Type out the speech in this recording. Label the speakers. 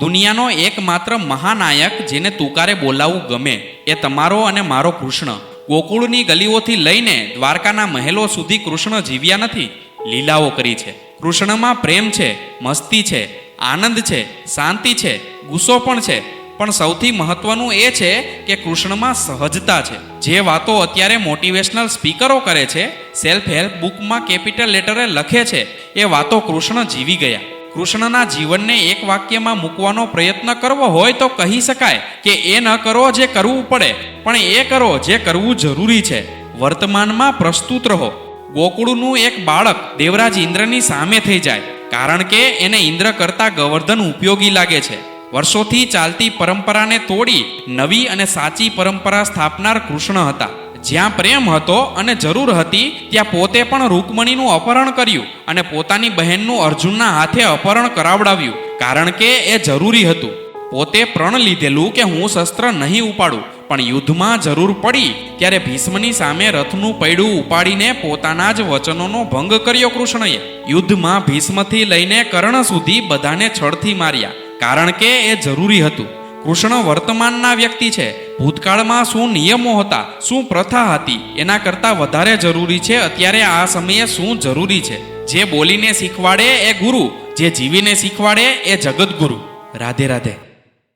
Speaker 1: દુનિયાનો એકમાત્ર મહાનાયક જેને તુકારે બોલાવવું ગમે એ તમારો અને મારો કૃષ્ણ. ગોકુળની ગલીઓથી લઈને દ્વારકાના મહેલો સુધી કૃષ્ણ જીવ્યા નથી. લીલાઓ કરી છે. કૃષ્ણમાં પ્રેમ છે, મસ્તી છે, આનંદ છે, શાંતિ છે, ગુસ્સો પણ છે. પણ સૌથી મહત્વનું એ છે કે કૃષ્ણમાં સહજતા છે. જે વાતો અત્યારે મોટિવેશનલ સ્પીકરો કરે છે સેલ્ફ હેલ્પ બુકમાં કેપિટલ લેટરે લખે છે, એ વાતો કૃષ્ણ જીવી ગયા. કૃષ્ણના જીવનને એક વાક્યમાં મૂકવાનો પ્રયત્ન કરવો હોય તો કહી શકાય કે એ ન કરો જે કરવું પડે, પણ એ કરો જે કરવું જરૂરી છે. વર્તમાનમાં પ્રસ્તુત રહો. ગોકુળનું એક બાળક દેવરાજ ઇન્દ્રની સામે થઈ જાય, કારણ કે એને ઇન્દ્ર કરતા ગવર્ધન ઉપયોગી લાગે છે. વર્ષોથી ચાલતી પરંપરાને તોડી નવી અને સાચી પરંપરા સ્થાપનાર કૃષ્ણ હતા. જ્યાં પ્રેમ હતો અને જરૂર હતી, ત્યાં પોતે પણ રૂકમણીનું અપહરણ કર્યું અને પોતાની બહેનનું અર્જુનના હાથે અપહરણ કરાવડાવ્યું, કારણ કે એ જરૂરી હતું. પોતે પ્રણ લીધેલું કે હું શસ્ત્ર નહીં ઉપાડું, પણ યુદ્ધમાં જરૂર પડી, ત્યારે ભીષ્મની સામે રથનું પૈડું ઉપાડીને પોતાના જ વચનોનો ભંગ કર્યો કૃષ્ણએ. યુદ્ધમાં ભીષ્મથી લઈને કર્ણ સુધી બધાને છળથી માર્યા, કારણ કે એ જરૂરી હતું. કૃષ્ણ વર્તમાનના વ્યક્તિ છે. ભૂતકાળમાં શું નિયમો હતા, શું પ્રથા હતી, એના કરતાં વધારે જરૂરી છે અત્યારે આ સમયે શું જરૂરી છે. જે બોલીને શીખવાડે એ ગુરુ, જે જીવીને શીખવાડે એ જગદગુરુ. રાધે રાધે.